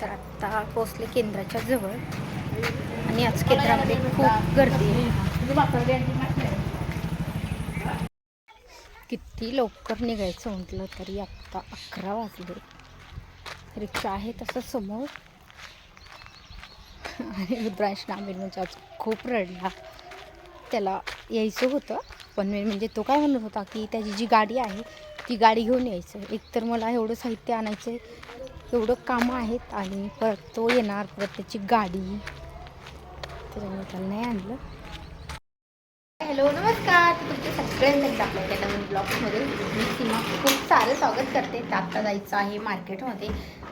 तर आत्ता पोचले केंद्राच्या जवळ. आणि आज केंद्रामध्ये खूप गर्दी आहे. किती लवकर निघायचं म्हटलं तरी आत्ता अकरा वाजले. रिक्षा आहे तसं समोर. आणि रुद्रांश नांबेल म्हणजे आज खूप रडला. त्याला यायचं होतं पण मी- म्हणजे तो काय म्हणत होता की त्याची जी गाडी आहे ती गाडी घेऊन यायचं. एकतर मला एवढं साहित्य आणायचं आहे एवढं कामं आहेत आणि परत तो येणार परत त्याची गाडी. त्याच्यामुळे त्याला नाही आणलं. हॅलो नमस्कार. तर तुमचे सगळ्यांचं आपल्या त्या नवीन ब्लॉगमध्ये. मी सीमा. खूप सारं स्वागत करते. आत्ता जायचं आहे मार्केटमध्ये.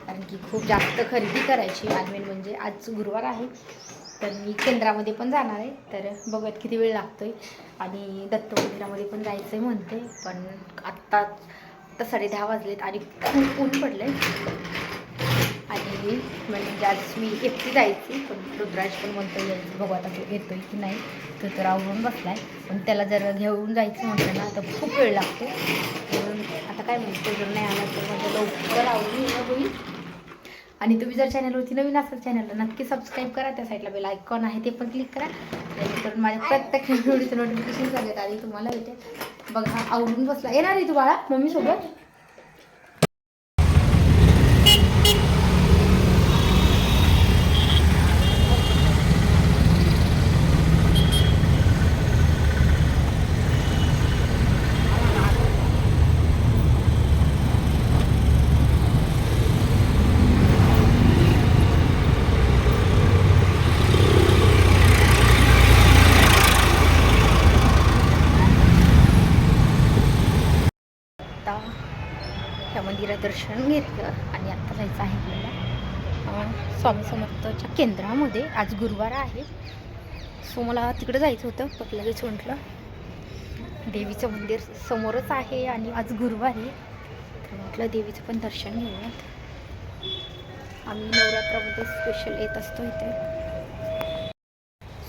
कारण की खूप जास्त खरेदी करायची. आजमेन म्हणजे आज गुरुवार आहे. तर मी केंद्रामध्ये पण जाणार आहे. तर बघत किती वेळ लागतो आहे आणि दत्त मंदिरामध्ये पण जायचं आहे म्हणते. पण आत्ता आत्ता साडे दहा वाजलेत आणि खूप ऊन पडलं आणि म्हणजे आज मी एकटी जायची पण रुद्राज पण म्हणतो यायचं बघू आता तो येतोय की नाही. तो तर आवरून बसलाय. पण त्याला जर घेऊन जायचं म्हटलं ना तर खूप वेळ लागतो. म्हणून आता काय म्हणतो जर नाही आला तर माझं लवकर आवरून होईल. आणि तुम्ही जर चॅनलवरती नवीन असाल चॅनलला नक्की सबस्क्राईब करा. त्या साईडला बेल आयकॉन आहे ते पण क्लिक करा. जेणेकरून माझ्या प्रत्येक व्हिडिओचं नोटिफिकेशन सगळ्यात आधी तुम्हाला येते. बघा आवरून बसला. येणार आहे तू बाळा मम्मीसोबत आता ह्या मंदिरात दर्शन घेतलं आणि आता जायचं आहे आपल्याला स्वामी समर्थच्या केंद्रामध्ये. आज गुरुवार आहे. सो मला तिकडे जायचं होतं पण लगेच म्हटलं देवीचं मंदिर समोरच आहे आणि आज गुरुवार आहे. तर म्हटलं देवीचं पण दर्शन घेऊयात. आम्ही नवरात्रामध्ये स्पेशल येत असतो इथे.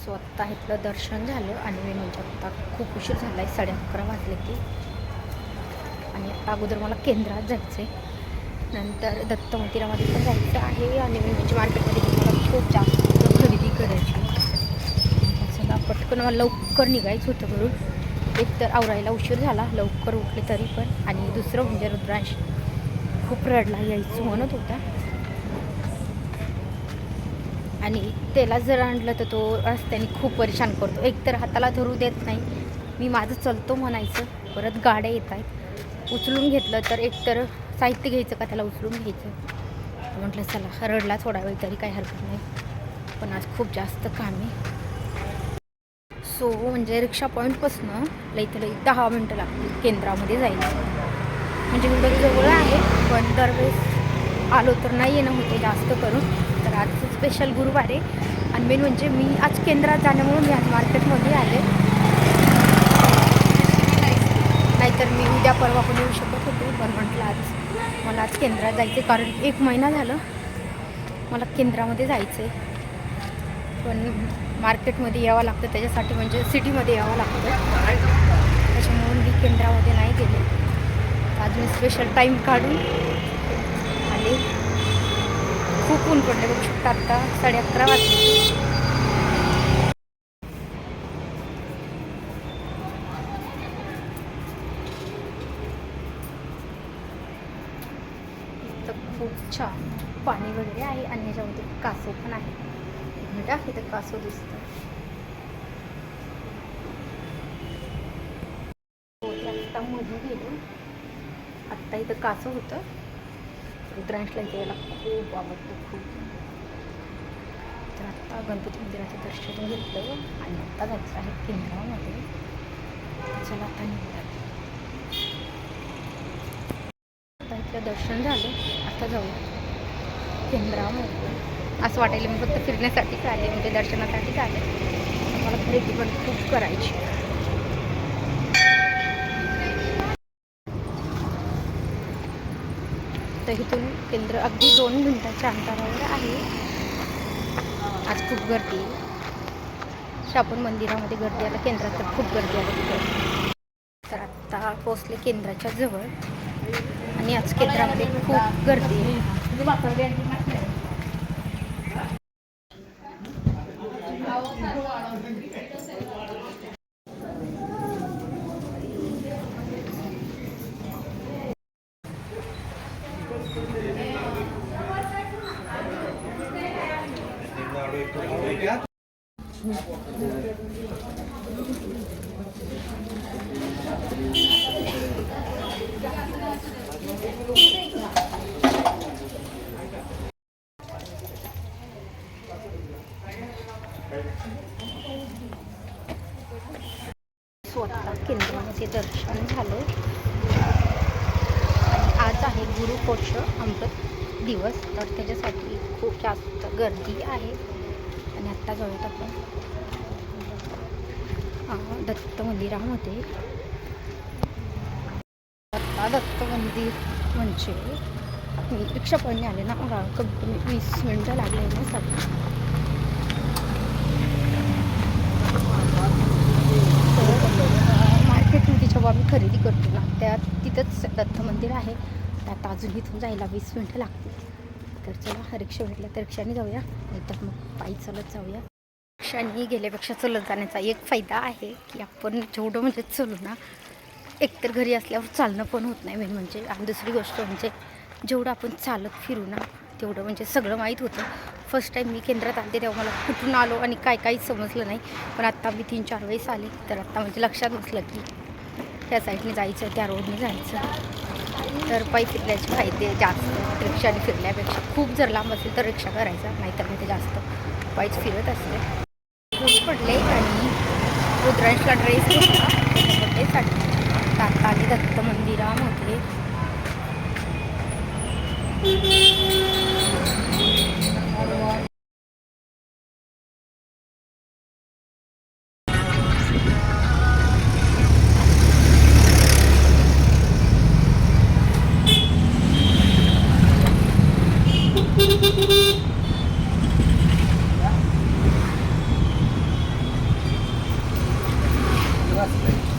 सो आत्ता इथलं दर्शन झालं आणि मी म्हणजे आत्ता खूप उशीर झाला आहे साडे अकरा वाजले की. आणि आता अगोदर मला केंद्रात जायचं आहे नंतर दत्त मंदिरामध्ये पण जायचं आहे आणि म्हणजे मार्केटमध्ये मला खूप जास्त खरेदी करायची चला पटकन मला लवकर निघायचं होतं म्हणून एक तर आवरायला उशीर झाला लवकर उठले तरी पण. आणि दुसरं म्हणजे रुद्रांश खूप रडला यायचं म्हणत होता. आणि त्याला जर आणलं तर तो रस्त्याने खूप परेशान करतो. एक तर हाताला धरू देत नाही. मी माझं चलतो म्हणायचं. परत गाड्या येत आहेत. उचलून घेतलं तर एक तर साहित्य घ्यायचं का त्याला उचलून घ्यायचं. म्हटलं चला रडला थोडा वेळ तरी काही हरकत नाही. पण आज खूप जास्त काम आहे. सो म्हणजे रिक्षा पॉईंटपासनं लई लई दहा मिनटं लागतील केंद्रामध्ये जायला. म्हणजे एवढं जवळ आहे पण दरवेळेस आलो तर नाही येणं होते जास्त करून. तर आज स्पेशल गुरुवार आहे. आणि मेन म्हणजे मी आज केंद्रात जाण्यामुळे मी आज मार्केटमध्ये आले. तर मी उद्या परवा पण येऊ शकत होते पण म्हटलं आज मला आज केंद्रात जायचं आहे कारण एक महिना झालं मला केंद्रामध्ये जायचं आहे पण मार्केटमध्ये यावं लागतं त्याच्यासाठी म्हणजे सिटीमध्ये यावं लागतं. त्याच्यामुळे मी केंद्रामध्ये नाही गेले. आज मी स्पेशल टाईम काढून आले. खूप ऊन पडले बघू शकता आत्ता साडे अकरा वाजले इथं खूप छान पाणी वगैरे आहे आणि ह्याच्यामध्ये कासव पण आहे म्हणजे इथं कासव दिसतं हो ते आत्ता मध्ये गेलो. आत्ता इथं कासव होतं. रुद्रांशला इथे यायला खूप आवडतं खूप. तर आत्ता गणपती मंदिराचं दर्शन घेतलं आणि आत्ता जायचं आहे केंद्रामध्ये. चला आता निघतात आता इथलं दर्शन झालं. आता जाऊ केंद्रामध्ये. असं वाटायला मी फक्त फिरण्यासाठीच आले म्हणजे दर्शनासाठीच आले मला खरेदी पण खूप करायची. तर इथून केंद्र अगदी दोन मिनिटाच्या अंतरावर आहे. आज खूप गर्दी आहे. मंदिरामध्ये गर्दी आला केंद्रात तर खूप गर्दी आली तर आत्ता पोचले केंद्राच्या जवळ. आणि आज केंद्रामध्ये खूप गर्दी आहे स्वतः केंद्रामध्ये दर्शन झालं. आणि आज आहे गुरुपौष अमृत दिवस. तर त्याच्यासाठी खूप जास्त गर्दी आहे. आणि आत्ता जाऊयात आपण. अं, दत्त मंदिरामध्ये आत्ता दत्त मंदिर म्हणजे मी रिक्षा पडणे आले ना मला कमी वीस मिनटं लागले येण्यासाठी मार्केटमध्ये जेव्हा मी खरेदी करतो ना त्या तिथंच दत्त मंदिर आहे. त्यात अजून इथून जायला वीस मिनटं लागतील. तर चला रिक्षा भेटला तर रिक्षाने जाऊया. नाहीतर मग पायी चालत जाऊया. रिक्षाने गेल्यापेक्षा चलत जाण्याचा एक फायदा आहे की आपण जेवढं म्हणजे चलू ना एकतर घरी असल्यावर चालणं पण होत नाही. मेन म्हणजे आणि दुसरी गोष्ट म्हणजे जेवढं आपण चालत फिरू ना तेवढं म्हणजे सगळं माहीत होतं. फर्स्ट टाईम मी केंद्रात आले तेव्हा मला कुठून आलो आणि काय काही समजलं नाही. पण आत्ता मी तीन चार वेळेस आले तर आत्ता म्हणजे लक्षात बसलं की त्या साईडने जायचं त्या रोडने जायचं. तर पायी फिरल्याचे फायदे जास्त रिक्षाने फिरल्यापेक्षा खूप जर लांब असेल तर रिक्षा करायचा नाहीतर मी ते जास्त पायीच फिरत असते. खूप पडले आणि रुद्रांशला ड्रेस घेतला बड्डेसाठी आता आली दत्त मंदिरामध्ये কাজ নাই